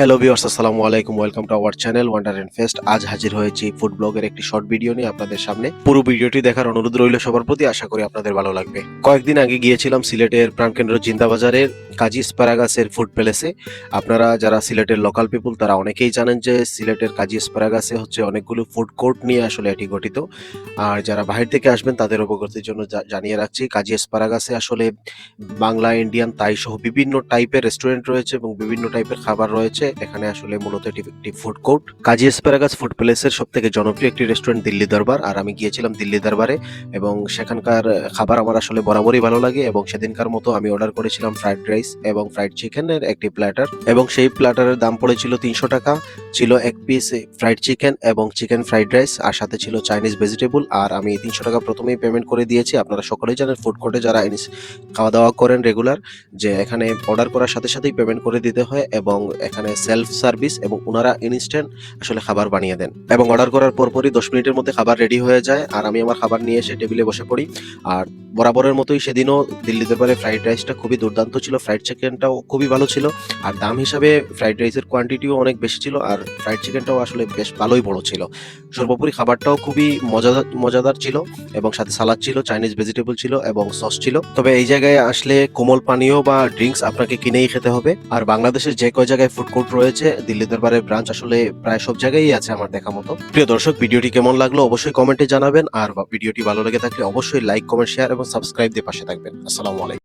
Hello viewers আসসালামু আলাইকুম welcome to our channel wonder and fest আজ হাজির হয়েছি ফুড ব্লগের একটি শর্ট ভিডিও নিয়ে আপনাদের সামনে। পুরো ভিডিওটি দেখার অনুরোধ রইল সবার প্রতি, আশা করি আপনাদের ভালো লাগবে। কয়েকদিন আগে গিয়েছিলাম সিলেটের প্রাণকেন্দ্র জিন্দাবাজারের কাজী স্পারাগাসের ফুড প্যালেসে। আপনারা যারা সিলেটের লোকাল পিপুল তারা অনেকেই জানেন যে সিলেটের কাজী স্পারাগাসে হচ্ছে অনেকগুলো ফুড কোর্ট নিয়ে আসলে এটি গঠিত। আর যারা বাহির থেকে আসবেন, তাদের অবগতির জন্য জানিয়ে রাখছি, কাজী স্পারাগাসে আসলে বাংলা ইন্ডিয়ান তাই সহ বিভিন্ন টাইপের রেস্টুরেন্ট রয়েছে এবং বিভিন্ন টাইপের খাবার রয়েছে। এখানে আসলে মূলত এটি একটি food court Kazi asparagus food প্যালেসের সব থেকে জনপ্রিয় একটি রেস্টুরেন্ট দিল্লি দরবার। আর আমি গিয়েছিলাম দিল্লি দরবারে এবং সেখানকার খাবার আমার আসলে বরাবরই ভালো লাগে এবং সেদিনকার মতো আমি অর্ডার করেছিলাম ফ্রাইড রাইস এবং ফ্রাইড চিকেনের একটি প্ল্যাটার এবং সেই প্ল্যাটারের দাম পড়েছিল তিনশো টাকা। ছিল এক পিস ফ্রাইড চিকেন এবং চিকেন ফ্রাইড রাইস আর সাথে ছিল চাইনিজ ভেজিটেবল আর আমি তিনশো টাকা প্রথমেই পেমেন্ট করে দিয়েছি। আপনারা সকলেই জানেন ফুড কোর্টে যারা খাওয়া দাওয়া করেন রেগুলার যে এখানে অর্ডার করার সাথে সাথেই পেমেন্ট করে দিতে হয় এবং এখানে সেলফ সার্ভিস এবং ওনারা ইনস্ট্যান্ট আসলে খাবার বানিয়ে দেন এবং অর্ডার করার পরপরই দশ মিনিটের মধ্যে খাবার রেডি হয়ে যায় আর আমি আমার খাবার নিয়ে এসে টেবিলে বসে পড়ি। আর বরাবরের মতোই সেদিনও দিল্লি দরবারে ফ্রাইড রাইসটা খুবই দুর্দান্ত ছিল। ফ্রাইড চিকেনটাও খুবই ভালো ছিল। আর দাম হিসাবে ফ্রাইড রাইসের কোয়ান্টিটিও অনেক বেশি ছিল, আর ফ্রাইড চিকেনটাও আসলে বেশ ভালোই বড় ছিল। সর্বোপরি খাবারটাও খুবই মজাদার মজাদার ছিল এবং সাথে সালাদ ছিল চাইনিজ ভেজিটেবল ছিল এবং সস ছিল। তবে এই জায়গায় আসলে কোমল পানীয় বা ড্রিঙ্কস আপনাকে কিনেই খেতে হবে। আর বাংলাদেশের যে কয় জায়গায় ফুড কোর্ট রয়েছে দিল্লি দরবারের ব্রাঞ্চ আসলে প্রায় সব জায়গায়ই আছে আমার দেখা মতো। প্রিয় দর্শক, ভিডিওটি কেমন লাগল অবশ্যই কমেন্টে জানাবেন। আর ভিডিওটি ভালো লেগে থাকলে অবশ্যই লাইক কমেন্ট শেয়ার এবং সাবস্ক্রাইব দিয়ে পাশে থাকবেন। আসসালামু আলাইকুম।